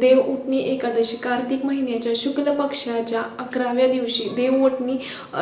देव उठणी एकादशी कार्तिक महिन्याच्या शुक्ल पक्षाच्या अकराव्या दिवशी देव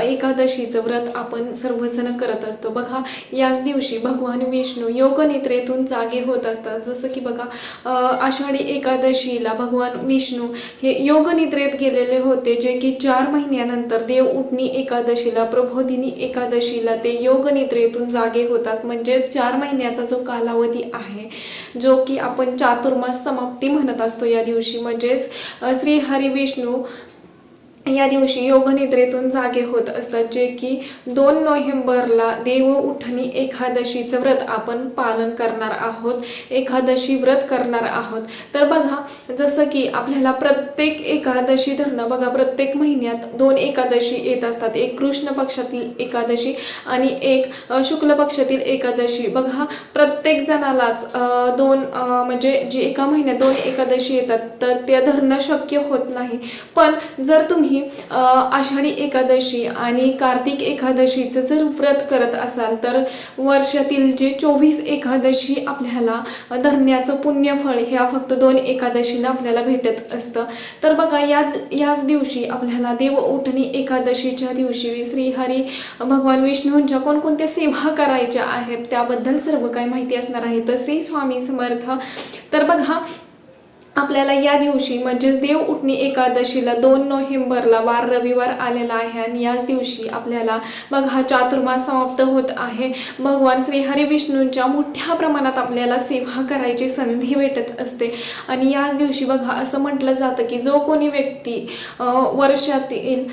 एकादशीचं व्रत आपण सर्वजण करत असतो. बघा याच दिवशी भगवान विष्णू योगनिद्रेतून जागे होत असतात. जसं की बघा आषाढी एकादशीला भगवान विष्णू हे योगनिद्रेत गेलेले होते जे की चार महिन्यानंतर देव उठणी एकादशीला प्रबोधिनी एकादशीला ते योगनिद्रेतून जागे होतात. म्हणजे चार महिन्याचा जो कालावधी आहे जो की आपण चातुर्मास समाप्ती म्हणत असतो या दिवशी म्हणजेच श्री हरी विष्णू या दिवशी योगनिद्रेतून जागे होत असतात जे की दोन नोव्हेंबरला देव उठणी एकादशीचं व्रत आपण पालन करणार आहोत एकादशी व्रत करणार आहोत. तर बघा जसं की आपल्याला प्रत्येक एकादशी धरणं बघा प्रत्येक महिन्यात दोन एकादशी येत असतात. एक कृष्ण पक्षातील एकादशी आणि एक शुक्ल पक्षातील एकादशी. बघा प्रत्येक जणालाच दोन म्हणजे जी एका महिन्यात दोन एकादशी येतात तर त्या धरणं शक्य होत नाही. पण जर तुम्ही तुम्ही आषाढी एकादशी आणि कार्तिक एकादशीचं जर व्रत करत असाल तर वर्षातील जे चोवीस एकादशी आपल्याला धरण्याचं पुण्यफळ ह्या फक्त दोन एकादशीनं आपल्याला भेटत असतं. तर बघा या याच दिवशी आपल्याला देव उठणी एकादशीच्या दिवशी श्रीहरी भगवान विष्णूंच्या कोणकोणत्या सेवा करायच्या आहेत त्याबद्दल सर्व काही माहिती असणार आहे. तर श्री स्वामी समर्थ. तर बघा आपल्याला या दिवशी म्हणजेच देव उठणी एकादशीला दोन नोव्हेंबरला वार रविवार आलेला आहे आणि याच दिवशी आपल्याला मग हा चातुर्मास समाप्त होत आहे. भगवान श्रीहरी विष्णूंच्या मोठ्या प्रमाणात आपल्याला सेवा करायची संधी भेटत असते. आणि याच दिवशी बघा असं म्हटलं जातं की जो कोणी व्यक्ती वर्षातील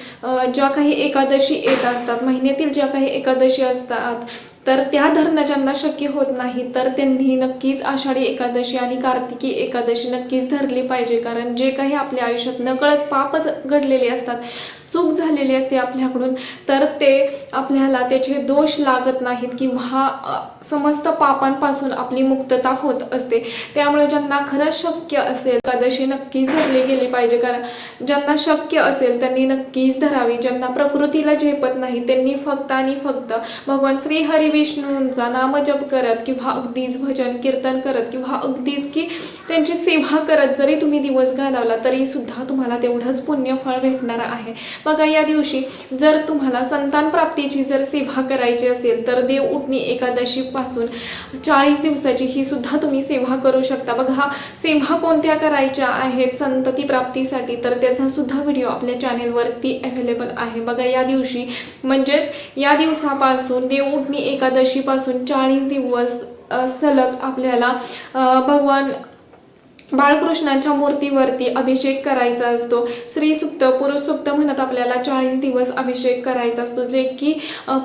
ज्या काही एकादशी येत असतात महिन्यातील ज्या काही एकादशी असतात तर त्या धरणं ज्यांना शक्य होत नाही तर त्यांनी नक्कीच आषाढी एकादशी आणि कार्तिकी एकादशी नक्कीच धरली पाहिजे. कारण जे काही आपल्या आयुष्यात नकळत पापच घडलेले असतात चूक झालेली असते आपल्याकडून तर ते आपल्याला त्याचे दोष लागत नाहीत किंवा समस्त पापांपासून आपली मुक्तता होत असते. त्यामुळे ज्यांना खरंच शक्य असेल एकादशी नक्कीच धरली गेली पाहिजे. कारण ज्यांना शक्य असेल त्यांनी नक्कीच धरावी. ज्यांना प्रकृतीला झेपत नाही त्यांनी फक्त आणि फक्त भगवान श्री हरी विष्णूंचा नामजप करत किंवा अगदीच भजन कीर्तन करत किंवा अगदीच की त्यांची सेवा करत जरी तुम्ही दिवस घालवला तरी सुद्धा तुम्हाला तेवढंच पुण्यफळ भेटणार आहे. बघा या दिवशी जर तुम्हाला संतान प्राप्तीची जर सेवा करायची असेल तर देव उठणी एकादशी पासून चाळीस दिवसाची ही सुद्धा तुम्ही सेवा करू शकता. बघा सेवा कोणत्या करायच्या आहेत संतती प्राप्तीसाठी तर त्याचा सुद्धा व्हिडिओ आपल्या चॅनेलवरती अवेलेबल आहे. बघा या दिवशी म्हणजेच या दिवसापासून देवउठणी एकादशीपासून चाळीस दिवस सलग आपल्याला भगवान बाळकृष्णांच्या मूर्तीवरती अभिषेक करायचा असतो. स्त्री सुप्त पुरुष सुप्त म्हणत आपल्याला चाळीस दिवस अभिषेक करायचा असतो. जे की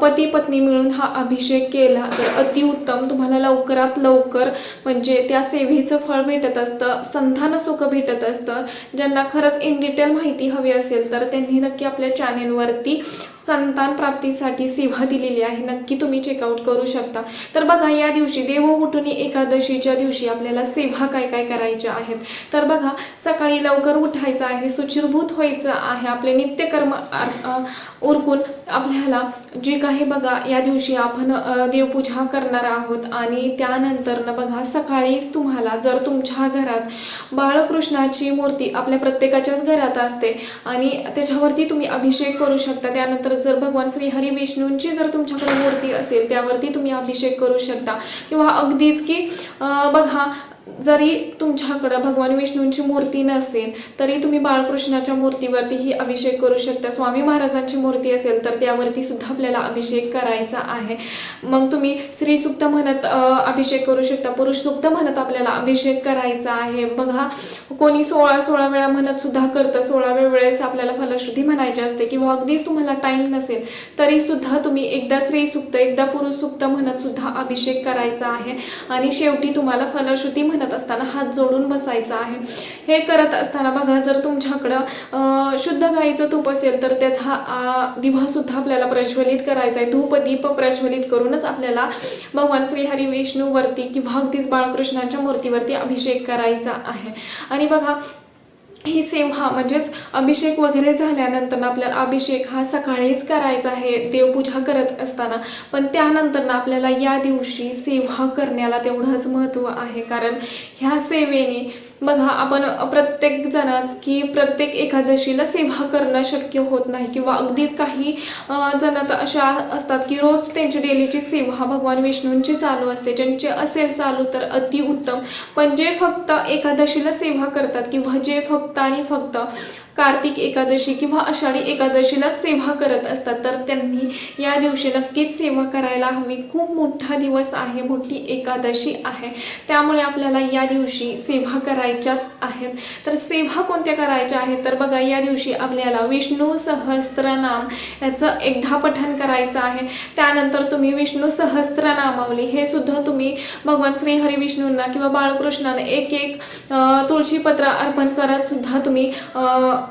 पती पत्नी मिळून हा अभिषेक केला तर अतिउत्तम तुम्हाला लवकरात लवकर म्हणजे त्या सेवेचं फळ भेटत असतं संतान सुख भेटत असतं. ज्यांना खरंच इन डिटेल माहिती हवी असेल तर त्यांनी नक्की आपल्या चॅनेलवरती संतान प्राप्तीसाठी सेवा दिलेली आहे. नक्की तुम्ही चेकआउट करू शकता. तर बघा या दिवशी देव उठुनी एकादशीच्या दिवशी आपल्याला सेवा काय काय करायच्या आहेत. तर बघा सकाळी लवकर उठायचं आहे सुचिरभूत व्हायचं आहे. आपले नित्यकर्म उरकून आपल्याला जे काही बघा या दिवशी आपण देवपूजा करणार आहोत. आणि त्यानंतर न बघा सकाळीच तुम्हाला जर तुमच्या घरात बाळकृष्णाची मूर्ती आपल्या प्रत्येकाच्याच घरात असते आणि त्याच्यावरती तुम्ही अभिषेक करू शकता. त्यानंतर जर भगवान श्री हरी विष्णूंची जर तुमच्याकडे मूर्ती असेल त्यावरती तुम्ही अभिषेक करू शकता. किंवा अगदीच की बघा जरी तुमच्याकडं भगवान विष्णूंची मूर्ती नसेल तरी तुम्ही बाळकृष्णाच्या मूर्तीवरतीही अभिषेक करू शकता. स्वामी महाराजांची मूर्ती असेल तर त्यावरती सुद्धा आपल्याला अभिषेक करायचा आहे. मग तुम्ही श्री म्हणत अभिषेक करू शकता. पुरुषसुक्त म्हणत आपल्याला अभिषेक करायचा आहे. बघा कोणी सोळा सोळा वेळा म्हणत सुद्धा करतं. सोळाव्या वेळेस आपल्याला फलश्रुती म्हणायची असते किंवा अगदीच तुम्हाला टाईम नसेल तरी सुद्धा तुम्ही एकदा स्त्रीसुक्त एकदा पुरुष सुक्त म्हणत सुद्धा अभिषेक करायचा आहे. आणि शेवटी तुम्हाला फलश्रुती म्हणत असताना हात जोडून बसायचा आहे. हे करत असताना बघा जर तुमच्याकडं शुद्ध गाईचं तूप असेल तर त्याचा दिवासुद्धा आपल्याला प्रज्वलित करायचा आहे. धूप दीप प्रज्वलित करूनच आपल्याला भगवान श्री हरी विष्णूवरती किंवा अगदीच बाळकृष्णाच्या मूर्तीवरती अभिषेक करायचा आहे. आणि बघा ही सेवा म्हणजेच अभिषेक वगैरे झाल्यानंतर आपल्याला अभिषेक हा सकाळीच करायचा आहे देवपूजा करत असताना. पण त्यानंतर ना आपल्याला या दिवशी सेवा करण्याला तेवढंच महत्त्व आहे. कारण ह्या सेवेने बघा आपण प्रत्येक जणच की प्रत्येक एकादशीला सेवा करणं शक्य होत नाही किंवा अगदीच काही जण तर अशा असतात की रोज त्यांची डेलीची सेवा भगवान विष्णूंची चालू असते. ज्यांची असेल चालू तर अतिउत्तम. पण जे फक्त एकादशीला सेवा करतात किंवा जे फक्त आणि फक्त कार्तिक एकादशी किंवा आषाढी एकादशीला सेवा करत असतात. तर त्यांनी या दिवशी नक्कीच सेवा करायला हवी. खूप मोठा दिवस आहे मोठी एकादशी आहे. त्यामुळे आपल्याला या दिवशी सेवा करायच्याच आहेत. तर सेवा कोणत्या करायच्या आहेत? तर बघा या दिवशी आपल्याला विष्णू सहस्त्रनाम याचं एकदा पठण करायचं आहे. त्यानंतर तुम्ही विष्णू सहस्त्रनामावली. हे सुद्धा तुम्ही भगवान श्री विष्णूंना किंवा बाळकृष्णांना एक एक तुळशीपत्र अर्पण करत सुद्धा तुम्ही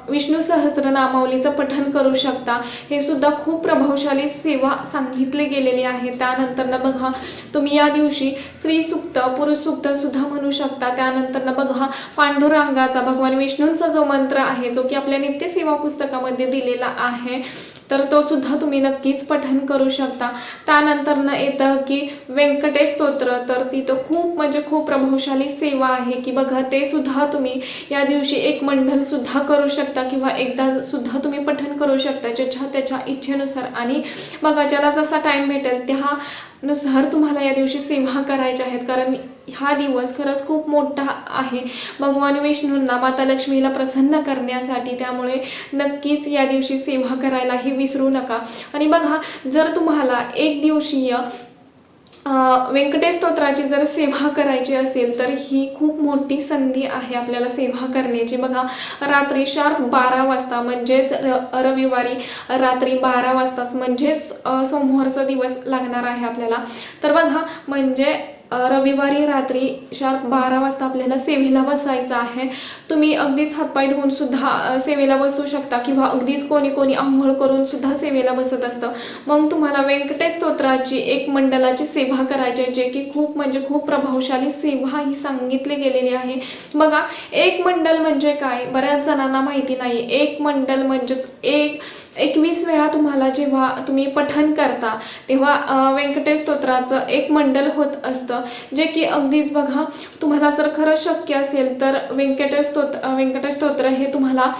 विष्णू सहस्रनामावलीचं पठन करू शकता. हे सुद्धा खूप प्रभावशाली सेवा सांगितले गेलेली आहे. त्यानंतरनं बघा तुम्ही या दिवशी स्त्री सुक्त पुरुष सुक्त सुद्धा म्हणू शकता. त्यानंतरनं बघा पांडुरंगाचा भगवान विष्णूंचा जो मंत्र आहे जो की आपल्या नित्यसेवा पुस्तकामध्ये दिलेला आहे तर तो सुद्धा तुम्ही नक्कीच पठन करू शकता. त्यानंतर न येतं की व्यंकटेश स्तोत्र तर तिथं खूप म्हणजे खूप प्रभावशाली सेवा आहे की बघा ते सुद्धा तुम्ही या दिवशी एक मंडल सुद्धा करू शकता किंवा एकदा सुद्धा तुम्ही पठन करू शकता ज्याच्या त्याच्या इच्छेनुसार. आणि बघा ज्याला जसा टाइम भेटेल त्या नुसार तुम्हाला या दिवशी सेवा करायच्या आहेत. कारण हा दिवस खरंच खूप मोठा आहे. भगवान विष्णूंना माता लक्ष्मीला प्रसन्न करण्यासाठी त्यामुळे नक्कीच या दिवशी सेवा करायलाही विसरू नका. आणि बघा जर तुम्हाला एक दिवशीय व्यंकटेश स्तोत्राची जर सेवा करायची असेल तर ही खूप मोठी संधी आहे आपल्याला सेवा करण्याची. बघा रात्री शार्प बारा वाजता म्हणजेच र रविवारी रात्री बारा वाजताच म्हणजेच सोमवारचा दिवस लागणार आहे आपल्याला. तर बघा म्हणजे रविवारी रात्री शार्प बारा वाजता आपल्याला सेवेला बसायचं आहे. तुम्ही अगदीच हातपाय धुवून सुद्धा सेवेला बसू शकता किंवा अगदीच कोणी कोणी आंघोळ करून सुद्धा सेवेला बसत असतं. मग तुम्हाला व्यंकटेश स्तोत्राची एक मंडलाची सेवा करायची आहे जे की खूप म्हणजे खूप प्रभावशाली सेवा ही सांगितली गेलेली आहे. बघा एक मंडल म्हणजे काय? बऱ्याच जणांना माहिती नाही. एक मंडल म्हणजेच एक एकवीस वेळा तुम्हाला जेव्हा तुम्ही पठन करता तेव्हा व्यंकटेश स्तोत्राचं एक मंडल होत असतं जे की अगदीच बघा तुम्हाला जर खरंच शक्य असेल तर व्यंकटेश स्तोत्र व्यंकटेश स्तोत्र हे तुम्हाला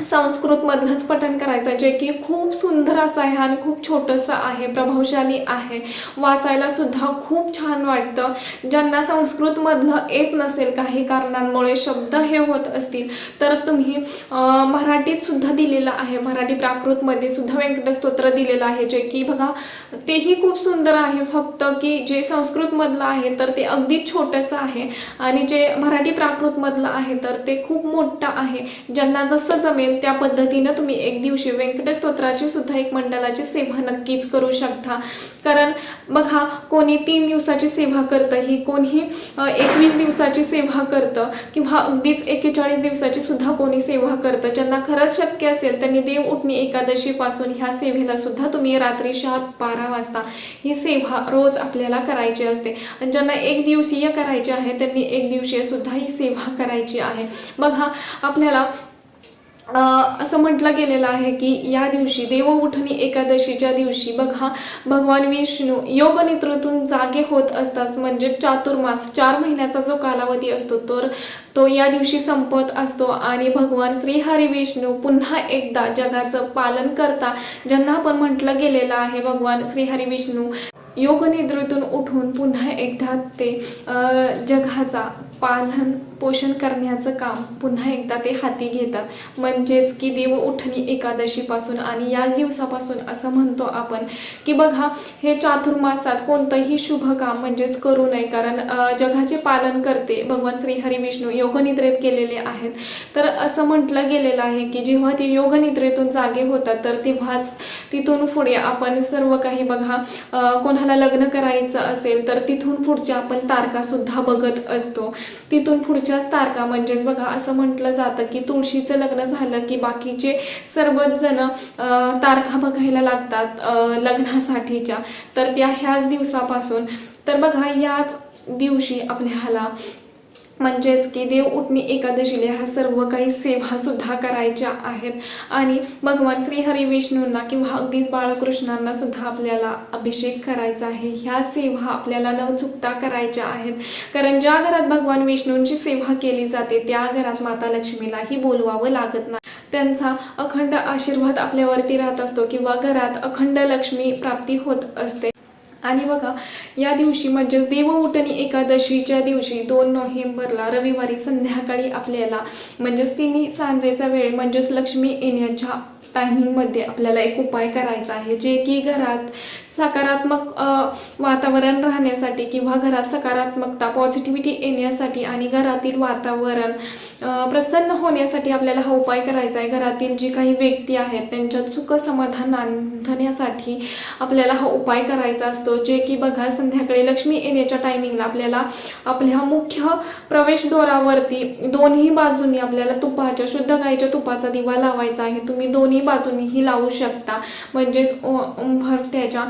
संस्कृतमधलंच पठण करायचं आहे जे की खूप सुंदर असं आहे आणि खूप छोटंसं आहे प्रभावशाली आहे. वाचायला सुद्धा खूप छान वाटतं. ज्यांना संस्कृतमधलं येत नसेल काही कारणांमुळे शब्द हे होत असतील तर तुम्ही मराठीतसुद्धा मराठीत सुद्धा दिलेलं आहे. मराठी प्राकृतमध्ये सुद्धा व्यंकटस्तोत्र दिलेलं आहे जे की बघा तेही खूप सुंदर आहे. फक्त की जे संस्कृतमधलं आहे तर ते अगदी छोटंसं आहे. आणि जे मराठी प्राकृतमधलं आहे तर ते खूप मोठं आहे. ज्यांना जसं जमेल त्या पद्धतीनं तुम्ही एक दिवशी व्यंकटस्तोत्राची सुद्धा एक मंडळाची सेवा नक्कीच करू शकता. कारण बघा कोणी तीन दिवसाची सेवा करतं ही कोणी एकवीस दिवसाची सेवा करतं किंवा अगदीच एकेचाळीस दिवसाची सुद्धा कोणी सेवा करतं. ज्यांना खरंच शक्य असेल त्यांनी देव उठणी एकादशीपासून ह्या सेवेला सुद्धा तुम्ही रात्री शार्प बारा वाजता ही सेवा रोज आपल्याला करायची असते. आणि ज्यांना एक दिवसीय करायची आहे त्यांनी एक दिवसीय सुद्धा ही सेवा करायची आहे. बघा आपल्याला असं म्हटलं गेलेलं आहे की या दिवशी देव उठणी एकादशीच्या दिवशी बघा भगवान विष्णू योग निद्रेतून जागे होत असतात. म्हणजे चातुर्मास चार महिन्याचा जो कालावधी असतो तर तो या दिवशी संपत असतो आणि भगवान श्रीहरी विष्णू पुन्हा एकदा जगाचं पालन करता ज्यांना आपण म्हटलं गेलेलं आहे भगवान श्रीहरी विष्णू योग निद्रेतून उठून पुन्हा एकदा ते जगाचा पालन पोषण करण्याचं काम पुन्हा एकदा ते हाती घेतात. म्हणजेच की देव उठणी एकादशीपासून आणि या दिवसापासून असं म्हणतो आपण की बघा हे चातुर्मासात कोणतंही शुभ काम म्हणजेच करू नये. कारण जगाचे पालन करते भगवान श्रीहरी विष्णू योगनिद्रेत केलेले आहेत. तर असं म्हटलं गेलेलं आहे की जेव्हा ते योगनिद्रेतून जागे होतात तर तेव्हाच तिथून पुढे आपण सर्व काही बघा कोणाला लग्न करायचं असेल तर तिथून पुढच्या आपण तारकासुद्धा बघत असतो. तिथून पुढच्याच तारखा म्हणजेच बघा असं म्हटलं जातं की तुळशीचं लग्न झालं की बाकीचे सर्वच जण अं, तारखा बघायला लागतात अं, लग्नासाठीच्या. तर त्या ह्याच दिवसापासून. तर बघा याच दिवशी आपल्याला म्हणजेच की देव उठणी एकादशीला ह्या सर्व काही सेवासुद्धा करायच्या आहेत. आणि भगवान श्रीहरी विष्णूंना किंवा अगदीच बाळकृष्णांना सुद्धा आपल्याला अभिषेक करायचा आहे. ह्या सेवा आपल्याला न चुकता करायच्या आहेत. कारण ज्या घरात भगवान विष्णूंची सेवा केली जाते त्या घरात माता लक्ष्मीलाही बोलवावं लागत नाही. त्यांचा अखंड आशीर्वाद आपल्यावरती राहत असतो किंवा घरात अखंड लक्ष्मी प्राप्ती होत असते. आणि बघा या दिवशी म्हणजेच देवउठणी एकादशीच्या दिवशी दोन नोव्हेंबरला रविवारी संध्याकाळी आपल्याला म्हणजेच तिन्ही सांजेचा वेळ म्हणजेच लक्ष्मी येण्याच्या टायमिंगमध्ये आपल्याला एक उपाय करायचा आहे जे की घरात सकारात्मक वातावरण राहण्यासाठी किंवा घरात सकारात्मकता पॉझिटिव्हिटी येण्यासाठी आणि घरातील वातावरण प्रसन्न होण्यासाठी आपल्याला हा उपाय करायचा आहे. घरातील जी काही व्यक्ती आहेत त्यांच्यात सुख समाधान आणण्यासाठी आपल्याला हा उपाय करायचा असतो. जे की बघा संध्याकाळी लक्ष्मी येण्याच्या टायमिंगला आपल्याला आपल्या मुख्य प्रवेशद्वारावरती दोन्ही बाजूंनी आपल्याला तुपाच्या शुद्ध गाईच्या तुपाचा दिवा लावायचा आहे. तुम्ही दोन्ही बाजूंनीही लावू शकता. म्हणजेच भरत्याच्या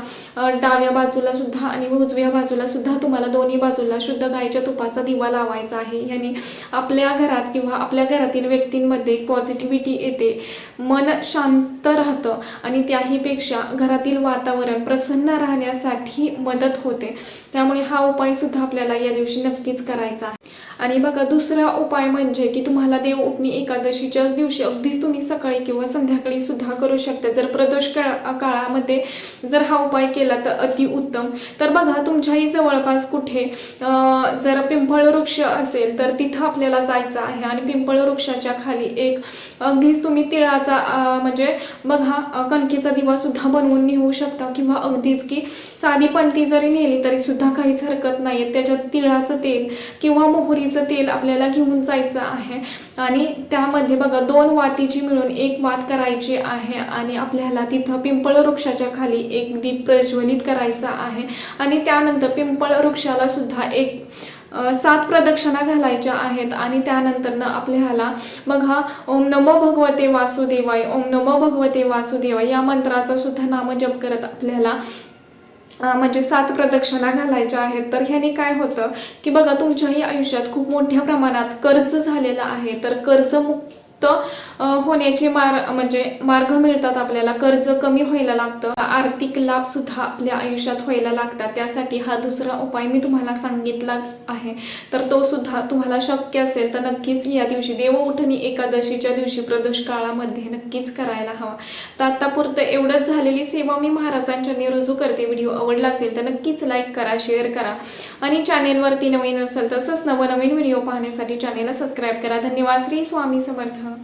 डाव्या बाजूला सुद्धा आणि उजव्या बाजूला सुद्धा तुम्हाला दोन्ही बाजूला शुद्ध गायीच्या तुपाचा दिवा लावायचा आहे. याने आपल्या घरात किंवा आपल्या घरातील व्यक्तींमध्ये पॉझिटिव्हिटी येते. मन शांत राहतं आणि त्याहीपेक्षा घरातील वातावरण प्रसन्न राहण्यासाठी मदत होते. त्यामुळे हा उपाय सुद्धा आपल्याला या दिवशी नक्कीच करायचा आहे. आणि बघा दुसरा उपाय म्हणजे की तुम्हाला देव उठणी एकादशीच्याच दिवशी अगदीच तुम्ही सकाळी किंवा संध्याकाळी सुद्धा करू शकता. जर प्रदोष काळामध्ये जर हा उपाय केला तर अतिउत्तम तर बघा तुमच्याही जवळपास कुठे जर पिंपळ वृक्ष असेल तर तिथं आपल्याला जायचं आहे. आणि पिंपळ वृक्षाच्या खाली एक अगदीच तुम्ही तिळाचा म्हणजे बघा कणकेचा दिवा सुद्धा बनवून नेऊ शकता. किंवा अगदीच की साधी पंथी जरी नेली तरी सुद्धा काहीच हरकत नाही त्याच्यात तिळाचं तेल किंवा मोहरीचं तेल आपल्याला घेऊन जायचं आहे. आणि त्यामध्ये बघा दोन वातीची मिळून एक वात करायची आहे आणि आपल्याला तिथं पिंपळ वृक्षाच्या खाली एक दीप प्रज्वलित करायचा आहे. आणि त्यानंतर पिंपळ वृक्षाला सुद्धा एक सात प्रदक्षिणा घालायच्या आहेत आणि त्यानंतरनं आपल्याला बघा ओम नमो भगवते वासुदेवाय ओम नमो भगवते वासुदेवाय या मंत्राचा सुद्धा नामजप करत आपल्याला म्हणजे सात प्रदक्षिणा घालायच्या आहेत. तर ह्याने काय होतं की बघा तुमच्याही आयुष्यात खूप मोठ्या प्रमाणात कर्ज झालेलं आहे. तर कर्जमुक्त अ, होण्याचे मार्ग म्हणजे मार्ग मिळतात आपल्याला. कर्ज कमी व्हायला लागतं. आर्थिक लाभ सुद्धा आपल्या आयुष्यात व्हायला लागतात. त्यासाठी हा दुसरा उपाय मी तुम्हाला सांगितला आहे. तर तो सुद्धा तुम्हाला शक्य असेल तर नक्कीच या दिवशी देवउठणी एकादशीच्या दिवशी प्रदोष काळामध्ये नक्कीच करायला हवा. तर आत्तापुरतं एवढंच झालेली सेवा मी महाराजांच्या रुजू करते. व्हिडिओ आवडला असेल तर नक्कीच लाईक करा शेअर करा. आणि चॅनेलवरती नवीन असेल तसंच नवनवीन व्हिडिओ पाहण्यासाठी चॅनेलला सबस्क्राईब करा. धन्यवाद. श्री स्वामी समर्थ.